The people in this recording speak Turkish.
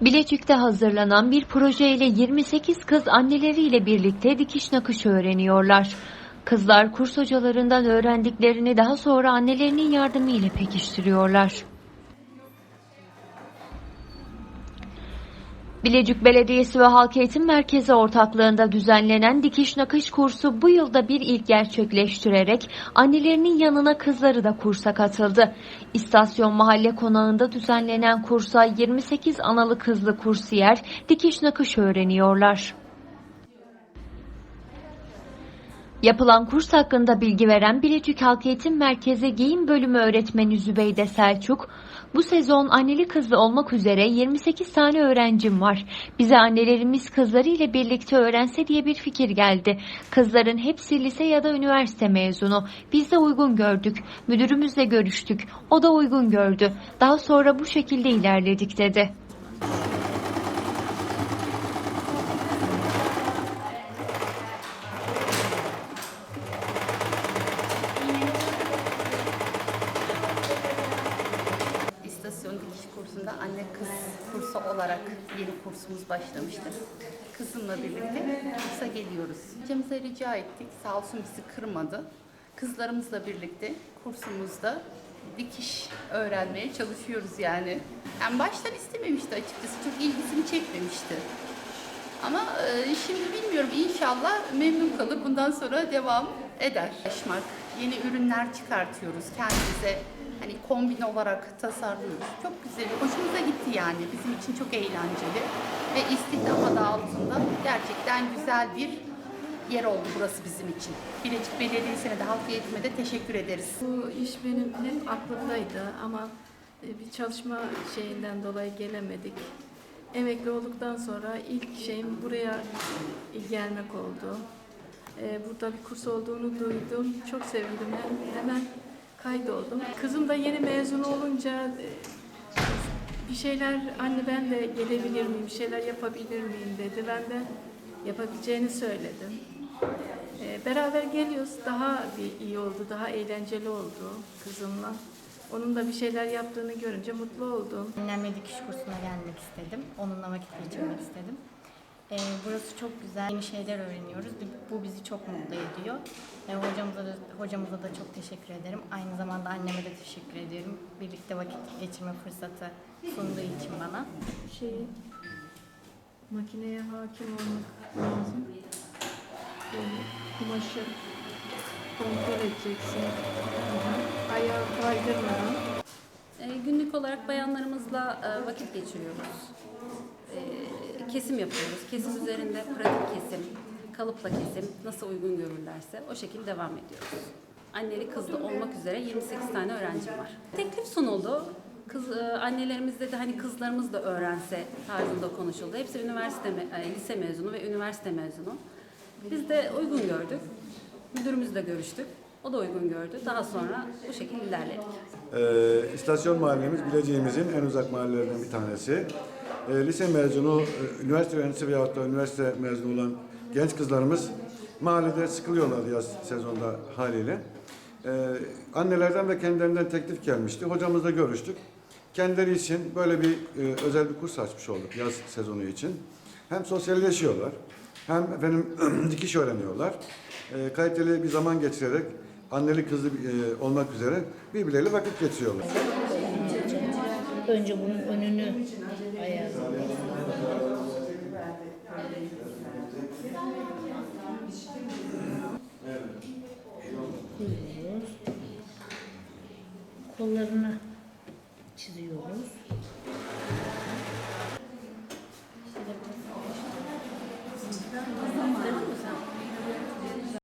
Bilecik'te hazırlanan bir projeyle 28 kız anneleriyle birlikte dikiş nakış öğreniyorlar. Kızlar kurs hocalarından öğrendiklerini daha sonra annelerinin yardımıyla pekiştiriyorlar. Bilecik Belediyesi ve Halk Eğitim Merkezi ortaklığında düzenlenen dikiş nakış kursu bu yılda bir ilk gerçekleştirerek annelerinin yanına kızları da kursa katıldı. İstasyon Mahalle Konağı'nda düzenlenen kursa 28 analı kızlı kursiyer dikiş nakış öğreniyorlar. Yapılan kurs hakkında bilgi veren Bilecik Halk Eğitim Merkezi Giyim Bölümü öğretmeni Zübeyde Selçuk, bu sezon anneli kızlı olmak üzere 28 tane öğrencim var. Bize annelerimiz kızları ile birlikte öğrense diye bir fikir geldi. Kızların hepsi lise ya da üniversite mezunu. Biz de uygun gördük. Müdürümüzle görüştük. O da uygun gördü. Daha sonra bu şekilde ilerledik dedi. Kursunda anne kız kursu olarak yeni kursumuz başlamıştı. Kızımla birlikte kursa geliyoruz. Hocamıza rica ettik. Sağ olsun bizi kırmadı. Kızlarımızla birlikte kursumuzda dikiş öğrenmeye çalışıyoruz yani. Yani baştan istememişti açıkçası. Çok ilgisini çekmemişti. Ama e, şimdi bilmiyorum inşallah memnun kalır. Bundan sonra devam eder. Yaşmak, yeni ürünler çıkartıyoruz kendimize. Hani kombin olarak tasarlıyoruz. Çok güzel, hoşumuza gitti yani. Bizim için çok eğlenceli. Ve istihdam adı altında gerçekten güzel bir yer oldu burası bizim için. Bilecik Belediyesi'ne de halk eğitime de teşekkür ederiz. Bu iş benim hep aklımdaydı ama e, bir çalışma şeyinden dolayı gelemedik. Emekli olduktan sonra ilk şeyim buraya gelmek oldu. E, Burada bir kurs olduğunu duydum. Çok sevindim. Hem- Hemen kaydoldum. Kızım da yeni mezun olunca e, bir şeyler anne ben de gelebilir miyim, bir şeyler yapabilir miyim dedi. Ben de yapabileceğini söyledim. Ee, beraber geliyoruz. Daha bir iyi oldu, daha eğlenceli oldu kızımla. Onun da bir şeyler yaptığını görünce mutlu oldum. Annemle dikiş kursuna gelmek istedim. Onunla vakit geçirmek istedim. Ee, burası çok güzel. Yeni şeyler öğreniyoruz. Bu bizi çok mutlu ediyor. Ee, hocamıza, da, hocamıza da çok teşekkür ederim. Aynı zamanda anneme de teşekkür ediyorum. Birlikte vakit geçirme fırsatı sunduğu için bana. Şeyi, makineye hakim olmak lazım. Kumaşı kontrol edeceksin. Ayağı kaydırmadan. E, Günlük olarak bayanlarımızla e, vakit geçiriyoruz. E, Kesim yapıyoruz. Kesim üzerinde pratik kesim, kalıpla kesim nasıl uygun görürlerse o şekilde devam ediyoruz. Anneli kızlı olmak üzere 28 tane öğrencim var. Teklif sunuldu. Kız, e, annelerimiz de hani kızlarımız da öğrense tarzında konuşuldu. Hepsi üniversite, e, lise mezunu ve üniversite mezunu. Biz de uygun gördük. Müdürümüzle görüştük. O da uygun gördü. Daha sonra bu şekilde ilerledik. Ee, istasyon mahallemiz Bilecik'imizin en uzak mahallelerinden bir tanesi. Ee, lise mezunu, e, üniversite öğrencisi veyahut da üniversite mezunu olan genç kızlarımız mahallede sıkılıyorlar yaz sezonda haliyle. Ee, annelerden ve kendilerinden teklif gelmişti. Hocamızla görüştük. Kendileri için böyle bir e, özel bir kurs açmış olduk yaz sezonu için. Hem sosyalleşiyorlar, hem efendim dikiş öğreniyorlar. E, kaliteli bir zaman geçirerek anneli kızlı e, olmak üzere birbirleriyle vakit geçiriyorlar. Önce bunun önünü ayarlıyoruz. Çiziyoruz. Kollarını çiziyoruz.